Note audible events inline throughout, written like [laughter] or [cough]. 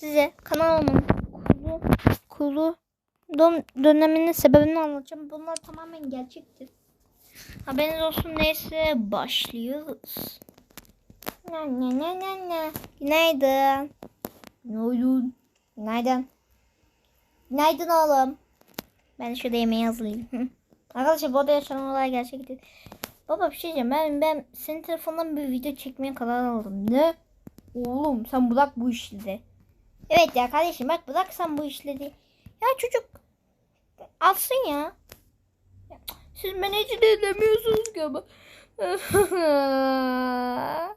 size kanalımın kulu, kulu dom, döneminin sebebini anlatacağım. Bunlar tamamen gerçektir. Haberiniz olsun neyse başlıyoruz. Ne ne ne ne ne. Günaydın. Günaydın. Günaydın. Günaydın oğlum. Ben şurada yemeği hazırlayayım. Arkadaşlar bu arada yaşanan olay gerçek değil. Baba bir şey diyeceğim. Ben, ben senin telefondan bir video çekmeye karar aldım. Ne? Oğlum sen bırak bu işleri. Evet ya kardeşim bak bırak sen bu işleri. Ya çocuk alsın ya. Siz beni hiç dinlemiyorsunuz ki ama. [laughs]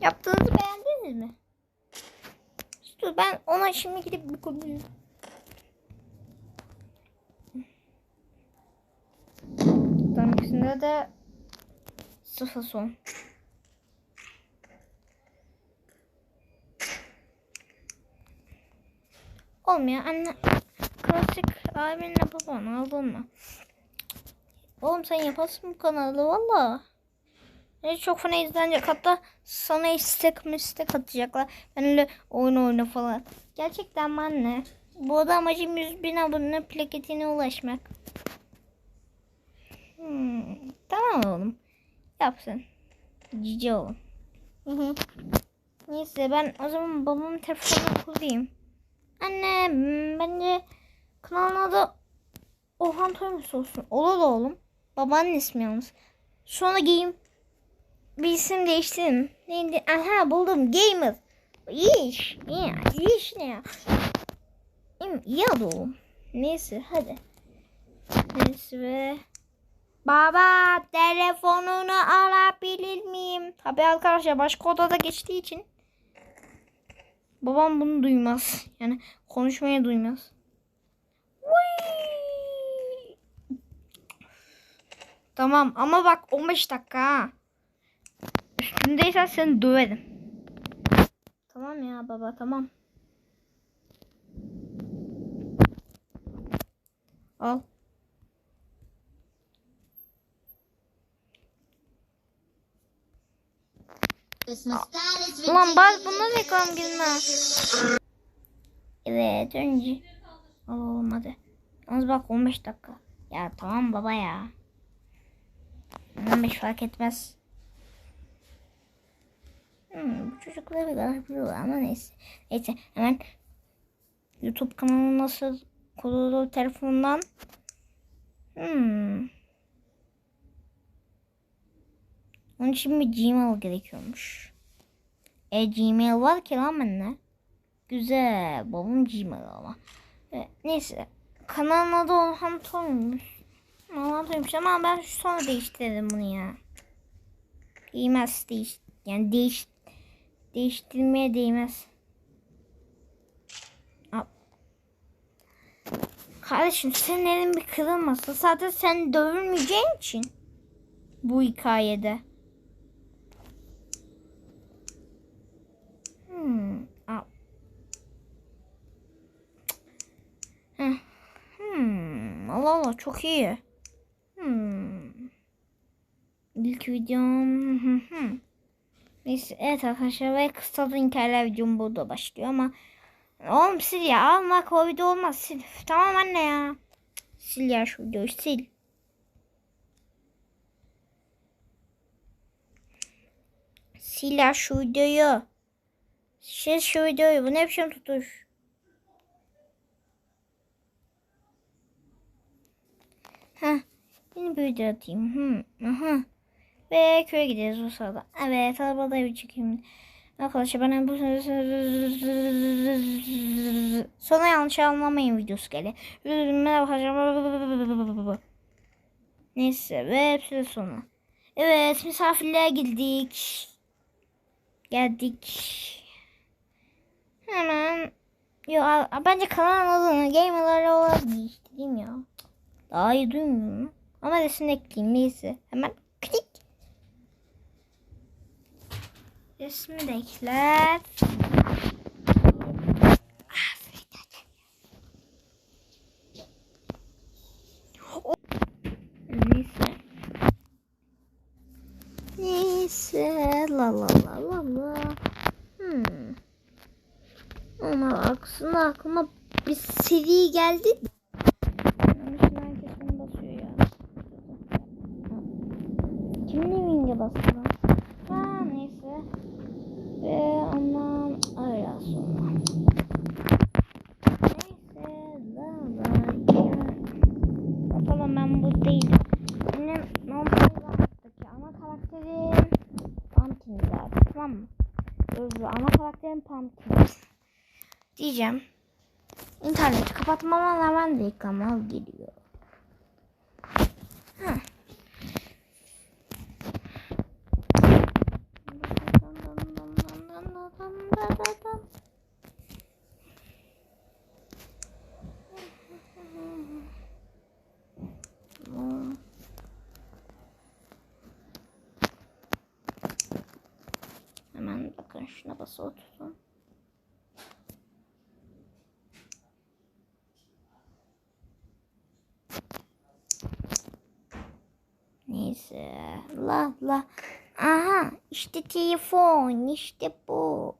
Yaptığınızı beğendiniz mi? Dur ben ona şimdi gidip bir konuşayım. Tamam de sıfır son. Olmuyor anne. Klasik abinle baban aldın mı? Oğlum sen yaparsın bu kanalı valla. Ne çok fena izlenecek. Hatta sana istek mistek atacaklar. Ben öyle oyun oyna falan. Gerçekten mi anne? Bu arada amacım 100 bin abone plaketine ulaşmak. Hmm, tamam oğlum. Yapsın. Cici oğlum. Hı hı. Neyse ben o zaman babamın telefonunu kurayım. Anne bence kanalın adı Orhan Toymus olsun. Olur oğlum. Babanın ismi yalnız. Sonra giyim. Bir isim değiştirin. Neydi? Aha buldum. Gamer. İş. İyi iş ne ya? Adı oğlum. Neyse hadi. Neyse ve... Baba telefonunu alabilir miyim? Tabi arkadaşlar başka odada geçtiği için. Babam bunu duymaz. Yani konuşmayı duymaz. Tamam ama bak 15 dakika ha. Üstündeysen seni döverim. Tamam ya baba tamam. Al. Ulan bak bundan reklam girme. Evet önce. Al oğlum hadi. Yalnız bak 15 dakika. Ya tamam baba ya. 15 fark etmez. Hmm, bu çocukları galiba ama neyse. Neyse hemen YouTube kanalı nasıl kurulur telefondan. Hmm. Onun için bir Gmail gerekiyormuş. E Gmail var ki lan bende. Güzel. Babam Gmail ama. E, neyse. Kanalın adı Orhan Toymuş. Orhan Toymuş ama ben sonra değiştirdim bunu ya. Değmez değiş. Yani değiş değiştirmeye değmez. Kardeşim senin elin bir kırılmasın. Zaten sen dövülmeyeceğin için. Bu hikayede. Hmm. Al. Heh. Allah çok iyi. Hmm. İlk videom. Hı hı. Neyse evet arkadaşlar ve kısa hikayeler videom burada başlıyor ama Oğlum sil ya almak o video olmaz sil. Tamam anne ya. Sil ya şu videoyu sil. Sil ya şu videoyu. Sil şu videoyu. Bu ne biçim tutuş? Heh. Yeni video atayım. Hmm. Aha. Ve köye gideceğiz o sırada. Evet arabada bir çekeyim. Arkadaşlar ben bu sonra yanlış anlamayın videosu geliyor. Merhaba Neyse ve hepsi sonu. Evet misafirliğe girdik. Geldik. Hemen Yo bence kanalın adını gamerlarla olarak değiştireyim ya. Daha iyi duymuyorum. Ama resim ekleyeyim neyse. Hemen klik. Resmi de ekler. Neyse. La la la la la. Hmm. Ama aslında aklıma bir seri geldi. Ama şimdi herkes bunu basıyor ya. Kim ne vinge bastı lan? Ha neyse. Ve ondan öyle sonra. Neyse la la ya. Bakalım ben bu değilim. Benim Minecraft'taki ana karakterim Pumpkin zaten tamam mı? Özür ana karakterim Pumpkin. Diyeceğim. İnterneti kapatmama rağmen kanal geliyor. Heh. Hemen bakın şuna basılı tutun. Neyse. La la. Aha işte telefon işte bu.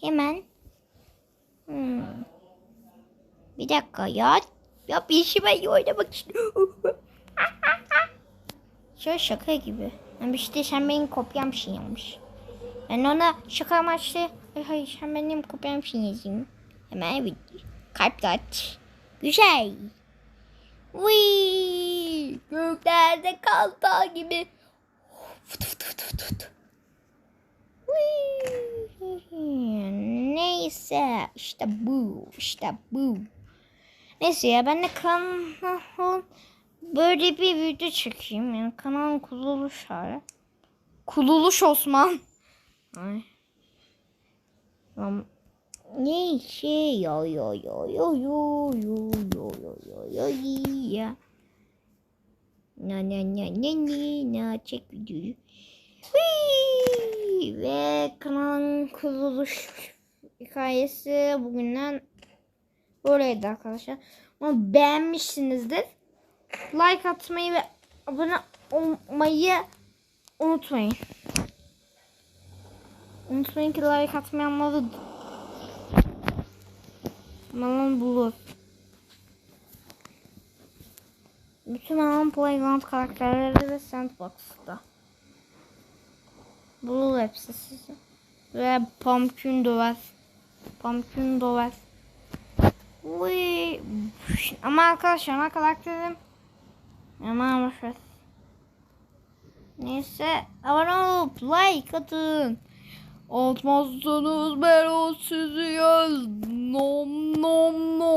Hemen. Hmm. Bir dakika ya. Ya bir işi ben oynamak istiyorum. [laughs] Şöyle şaka gibi. Yani işte sen benim kopyamsın yapmış. Ben ona şaka amaçlı ay hayır sen benim kopyamsın yazayım. Hemen bir kalp aç. Güzel. Vıy! Göklerde kalta gibi. Fıt fıt fıt fıt fıt. Neyse işte bu işte bu. Neyse ya ben de kanalın böyle bir video çekeyim. Yani kanalın kuruluş hali. Kuruluş Osman. Ay. Tamam. Neyse yo yo yo yo yo yo yo yo yo yo ya. Na na na na na na çek videoyu. Ve kanalın kuruluş hikayesi bugünden böyleydi arkadaşlar. Ama beğenmişsinizdir. Like atmayı ve abone olmayı unutmayın. Unutmayın ki like atmayanları Malon bulur. Bütün Malon Playground karakterleri de Sandbox'ta. Bulur hepsi sizi. Ve Pumpkin döver. Pumpkin döver. Uy. Ama arkadaşlar ana karakterim. Ama boşver. Neyse abone olup like atın. Atmazsanız ben o sizi のんのんのん。